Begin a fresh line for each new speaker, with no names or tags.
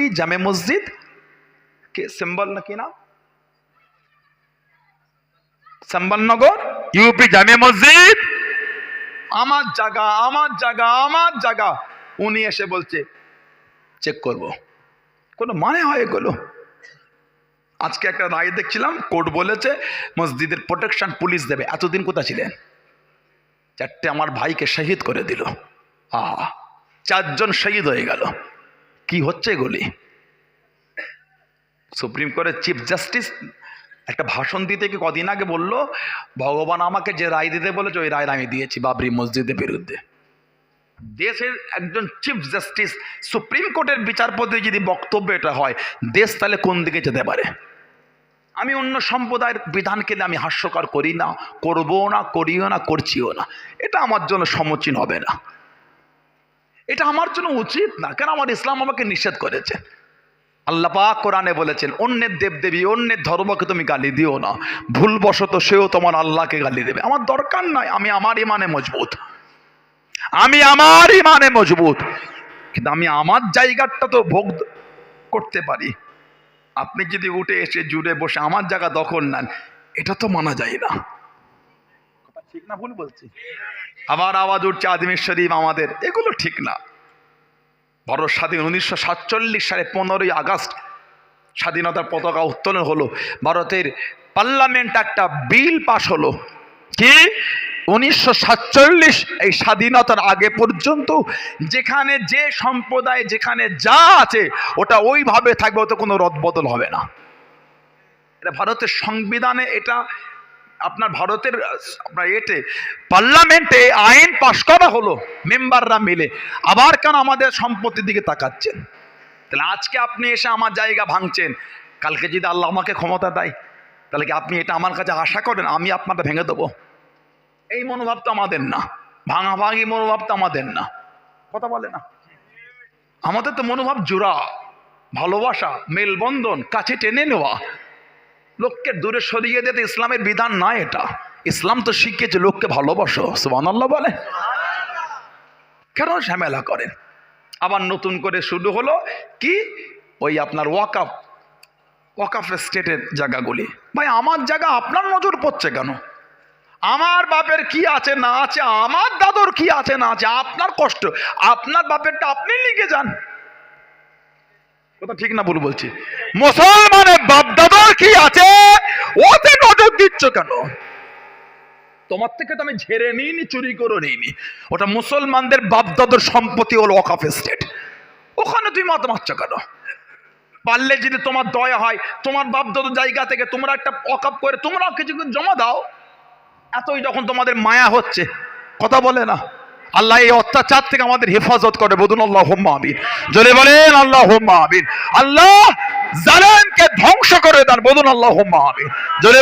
UP জামে মসজিদ। Symbol নাকি না সম্বলনগর
ইউপি জামে মসজিদ।
আমার জায়গা আমার জায়গা আমার জায়গা। উনি এসে বলছে চেক করব। কোনো মানে হয় এগুলো? আজকে একটা রায় দেখছিলাম কোর্ট বলেছে মসজিদের প্রোটেকশন পুলিশ দেবে। এতদিন কোথা ছিলেন? চারটে আমার ভাইকে শহীদ করে দিল। আহ চারজন শহীদ হয়ে গেল। কি হচ্ছে এগুলি? সুপ্রিম কোর্টের চিফ জাস্টিস একটা ভাষণ দিতে কি কদিন আগে বলল, ভগবান আমাকে যে রায় দিতে বলেছে, ওই রায় আমি দিয়েছি বাবরি মসজিদের বিরুদ্ধে। দেশের একজন চিফ জাস্টিস সুপ্রিম কোর্টের বিচারপতি যদি বক্তব্য এটা হয়, দেশ তাহলে কোন দিকে যেতে পারে? আমি অন্য সম্প্রদায়ের বিধানকে আমি হাস্যকর করি না, করব না, করিও না, করছিও না। এটা আমার জন্য সমচীন হবে না। এটা আমার জন্য উচিত না, কেন আমার ইসলাম আমাকে নিষেধ করেছে? আল্লাহ পাক কোরআনে বলেছেন, অন্যের দেবদেবী, অন্যের ধর্মকে তুমি গালি দিও না, ভুলবশত সেও তোমার আল্লাহকে গালি দেবে। আমার দরকার নাই, আমি আমার ইমানে মজবুত। আমি আমার ইমানে মজবুত। কিন্তু আমি আমার জায়গাটা তো ভোগ করতে পারি। আপনি যদি উঠে এসে জুড়ে বসে আমার জায়গা দখল নেন, এটা তো মানা যায় না। ঠিক না ভুল বলছি? আবার আওয়াজ উঠছে আদিমের শরীফ আমাদের, এগুলো ঠিক না। ভারত স্বাধীন উনিশশো সাতচল্লিশ সালে পনেরোই আগস্ট স্বাধীনতার পতাকা উত্তোলন হলো। ভারতের পার্লামেন্ট একটা বিল পাশ হলো। কি? উনিশশো সাতচল্লিশ, এই স্বাধীনতার আগে পর্যন্ত যেখানে যে সম্প্রদায়, যেখানে যা আছে, ওটা ওইভাবে থাকবে, ওতে কোনো রদবদল হবে না। এটা ভারতের সংবিধানে এটা আপনার ভারতের, আপনার এতে পার্লামেন্টে আইন পাশ করা হলো, মেম্বাররা মিলে। আবার কেন আমাদের সম্পত্তির দিকে তাকাচ্ছেন? তাহলে আজকে আপনি এসে আমার জায়গা ভাঙছেন, কালকে যদি আল্লাহ আমাকে ক্ষমতা দেয়, তাহলে কি আপনি এটা আমার কাছে আশা করেন, আমি আপনারটা ভেঙে দেবো? এই মনোভাব তো আমাদের না। ভাঙাভাঙি মনোভাব তো আমাদের না। কথা বলে না। আমাদের তো মনোভাব জোড়া, ভালোবাসা, মেলবন্ধন, কাছে টেনে নেওয়া। লোককে দূরে সরিয়ে দিতে ইসলামের বিধান না এটা। ইসলাম তো শিখিয়েছে লোককে ভালোবাসো সুবান আল্লাহ বলে। কেন ঝামেলা করেন? আবার নতুন করে শুরু হলো কি? ওই আপনার ওয়াকাফ ওয়াকাফ স্টেটের জায়গাগুলি। ভাই, আমার জায়গা আপনার নজর পড়ছে কেন? আমার বাপের কি আছে না আছে, আমার দাদুর কি আছে না আছে, আপনার কষ্ট, আপনার বাপেরটা আপনি লিখে যান। কথা ঠিক না ভুল বলছি। মুসলমানের বাপ দাদার কি আছে কেন? তোমার থেকে তো আমি ঝেড়ে নিইনি, চুরি করে নিইনি। ওটা মুসলমানদের বাপ দাদার সম্পত্তি হলো ওয়াকাফ স্টেট। ওখানে তুই মাথা মারছ কেন? পারলে যদি তোমার দয়া হয়, তোমার বাপ দাদার জায়গা থেকে তোমরা একটা ওয়াকাপ করে তোমরাও কিছু কিছু জমা দাও। এতই যখন তোমাদের মায়া হচ্ছে, কথা বলে না। আল্লাহ এই অত্যাচার থেকে আমাদের হেফাজত করে, বলুন আল্লাহ হোম্মা আমিন। জোরে বলেন আল্লাহ হোম্মা আমিন। আল্লাহ জালেমকে ধ্বংস করে দেন, বলুন আল্লাহ হোম্মা আমিন। জোরে